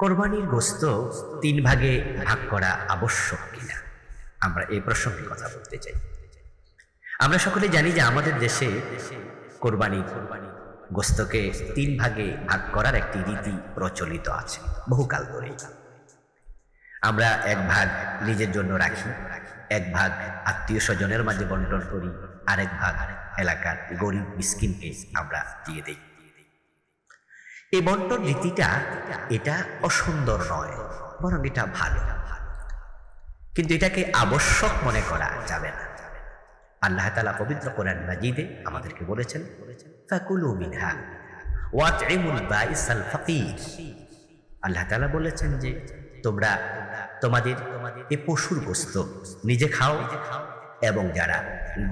কোরবানির গোস্ত তিন ভাগে ভাগ করা আবশ্যক কিনা? আমরা এই প্রসঙ্গে কথা বলতে চাই। আমরা সকলে জানি যে আমাদের দেশে কোরবানি গোস্তকে তিন ভাগে ভাগ করার একটি রীতি প্রচলিত আছে, বহুকাল ধরেই। আমরা এক ভাগ নিজের জন্য রাখি, এক ভাগ আত্মীয় স্বজনের মাঝে বন্টন করি, আরেক ভাগ এলাকার গরিব মিসকিনকে আমরা দিয়ে দিই। এই বন্টন রীতিটা এটা অসুন্দর নয়, বরং এটা ভালো। কিন্তু এটাকে আবশ্যক মনে করা যাবে না। আল্লাহ তালা পবিত্র কোরআন মাজিদে আমাদেরকে বলেছেন, ফাকুলু মিনহা ওয়াতইমুল বাইসাল ফাকির। আল্লাহ তালা বলেছেন যে, তোমরা তোমাদের এ পশুর গোস্ত নিজে খাও এবং যারা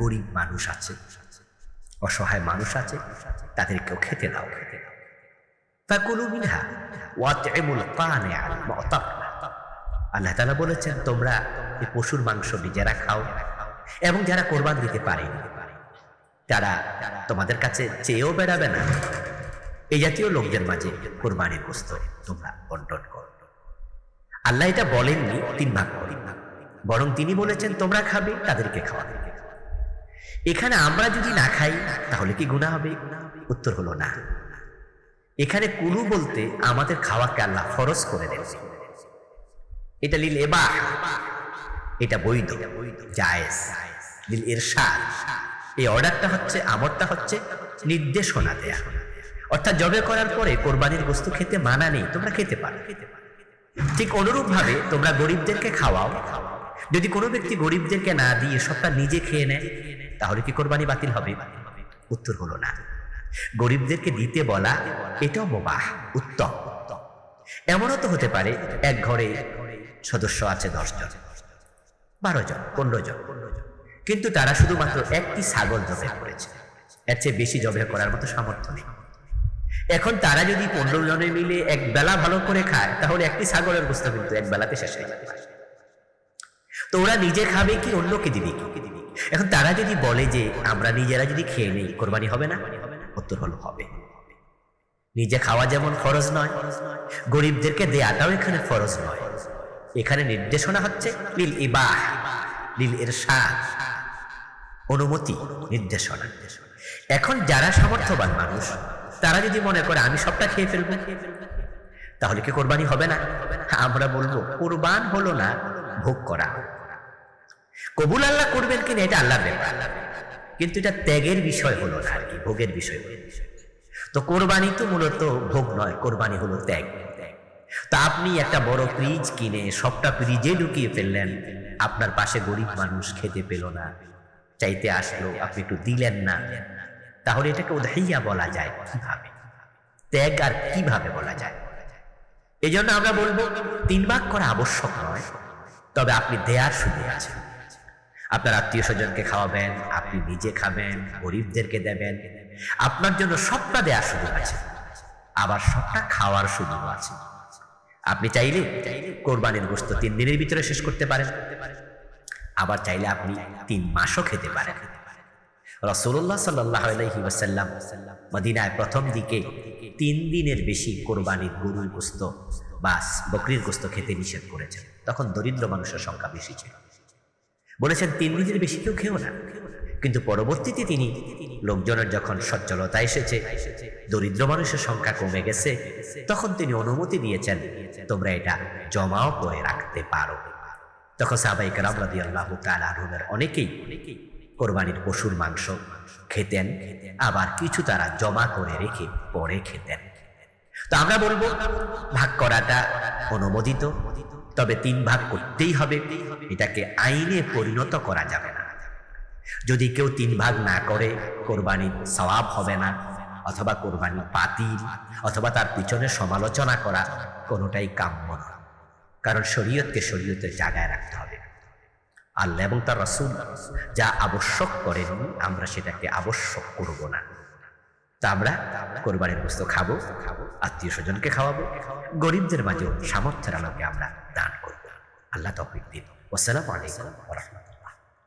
গরিব মানুষ আছে, অসহায় মানুষ আছে, তাদেরকেও খেতে দাও খেতে দাও। ফাকুলু মিনহা ওয়াতইমুল কানিআ মুতাক আল্লাহ তাআলা বলেছেন, তোমরা এই পশুর মাংস নিজেরা খাও এবং যারা কোরবান দিতে পারে, তারা তোমাদের কাছে চেয়েও বেড়াবে না। এই জাতীয় লোকদের মাঝে কোরবানির গোস্ত তোমরা বন্টন করো। আল্লাহ এটা বলেননি, তিন ভাগ করি। বরং তিনি বলেছেন, তোমরা খাবে, তাদেরকে খাওয়াবে। এখানে আমরা যদি না খাই, তাহলে কি গুণা হবে? উত্তর হলো না। এখানে কুলু বলতে আমাদের খাওয়াকে আল্লাহ ফরজ করে দেন। এটা লিল এবা এটা বৈধ, জায়েজ, লিল ইরশাদ। এই অর্ডারটা হচ্ছে, আমরটা হচ্ছে নির্দেশনা দেয়া। অর্থাৎ জবে করার পরে কোরবানির বস্তু খেতে মানা নেই, তোমরা খেতে পারো। ঠিক অনুরূপ ভাবে তোমরা গরিবদেরকে খাওয়াও। যদি কোনো ব্যক্তি গরিবদেরকে না দিয়ে সবটা নিজে খেয়ে নেয়, তাহলে কি কোরবানি বাতিল হবে? উত্তর হলো না। গরিবদেরকে দিতে বলা এটাও মোবাহ, উত্তম। এমনও তো হতে পারে এক ঘরে সদস্য আছে দশ জন বারো জন, পনেরো জন। কিন্তু তারা শুধুমাত্র একটি ছাগল জবে করেছে। এর চেয়ে বেশি জবে করার মতো সামর্থ্য নেই। এখন তারা যদি পনেরো জনে মিলে এক বেলা ভালো করে খায়, তাহলে একটি ছাগলের বস্তু কিন্তু এক বেলাতে শেষ হয়ে যাবে। তো ওরা নিজে খাবে কি অন্যকে দিবে কি? এখন তারা যদি বলে যে, আমরা নিজেরা যদি খেয়ে নিই, কোরবানি হবে না? উত্তর হবে। নিজে খাওয়া যেমন ফরজ নয়, গরিবদেরকে দেয়াটাও এখানে ফরজ নয়। এখানে নির্দেশনা হচ্ছে লিল ইবাহ, লিল ইরশাদ, অনুমতি, নির্দেশনা। এখন যারা সামর্থ্যবান মানুষ, তারা যদি মনে করে আমি সবটা খেয়ে ফেলব, তাহলে কি কোরবানি হবে না? আমরা বলব, কোরবান হলো না, ভোগ করা। কবুল আল্লাহ করবেন কিনা এটা আল্লাহর ব্যাপার। কিন্তু এটা ত্যাগের বিষয় হলো না আর কি, ভোগের বিষয় হলো। তো কোরবানি তো মূলত ভোগ নয়, কোরবানি হলো ত্যাগ। তা আপনি একটা বড় ফ্রিজ কিনে সবটা ফ্রিজে ঢুকিয়ে ফেললেন, আপনার পাশে গরিব মানুষ খেতে পেল না, চাইতে আসলো, আপনি একটু দিলেন না। তাহলে এটাকে উদাইয়া বলা যায় কীভাবে? ত্যাগ আর কীভাবে বলা যায়? এই জন্য আমরা বলব, তিন ভাগ করা আবশ্যক নয়, তবে আপনি দেয়ার সুযোগ আছে আপনার আত্মীয় স্বজনকে খাওয়াবেন, আপনি নিজে খাবেন, গরিবদেরকে দেবেন। আপনার জন্য সবটা দেওয়ার সুযোগ আছে। আবার সবটা খাওয়ার সুযোগ আছে। আপনি চাইলে কোরবানির গোস্ত তিন দিনের ভিতরে শেষ করতে পারেন। আবার চাইলে আপনি তিন মাসও খেতে পারেন। রসুল্লাহ সাল্লাহ মদিনায় প্রথম দিকে তিন দিনের বেশি কোরবানির গরুর গোস্ত বা বকরির গোস্ত খেতে নিষেধ করেছেন। তখন দরিদ্র মানুষের সংখ্যা বেশি ছিল। বলেছেন, তিন দিনের বেশি কেউ খেও না। কিন্তু পরবর্তীতে তিনি লোকজনের যখন সচ্ছলতা এসেছে, দরিদ্র মানুষের সংখ্যা কমে গেছে, তখন তিনি অনুমতি দিয়েছেন, তোমরা এটা জমাও করে রাখতে পারো। তখন সাহাবাই কালাম রাদি আল্লাহ তালের অনেকেই কোরবানির পশুর মাংস খেতেন, আবার কিছু তারা জমা করে রেখে পরে খেতেন। তো আমরা বলব, ভাগ করাটা অনুমোদিত। তবে তিন ভাগ করতেই হবে। এটাকে আইনে পরিণত করা যাবে না। যদি কেউ তিন ভাগ না করে কোরবানি সওয়াব হবে না, অথবা কোরবানি বাতিল, অথবা তার পিছনে সমালোচনা করা কোনোটাই কাম্য না। কারণ শরীয়তকে শরীয়তের জায়গায় রাখতে হবে। আল্লাহ এবং তার রসুল যা আবশ্যক করেন, আমরা সেটাকে আবশ্যক করব না। তা আমরা কোরবানির বস্তু খাব খাব আত্মীয় স্বজনকে খাওয়াবো। গরিবদের মাঝেও সামর্থ্যের আলোকে আমরা দান করব। আল্লাহ তফিক দিন। ওসালাম আলাইকুম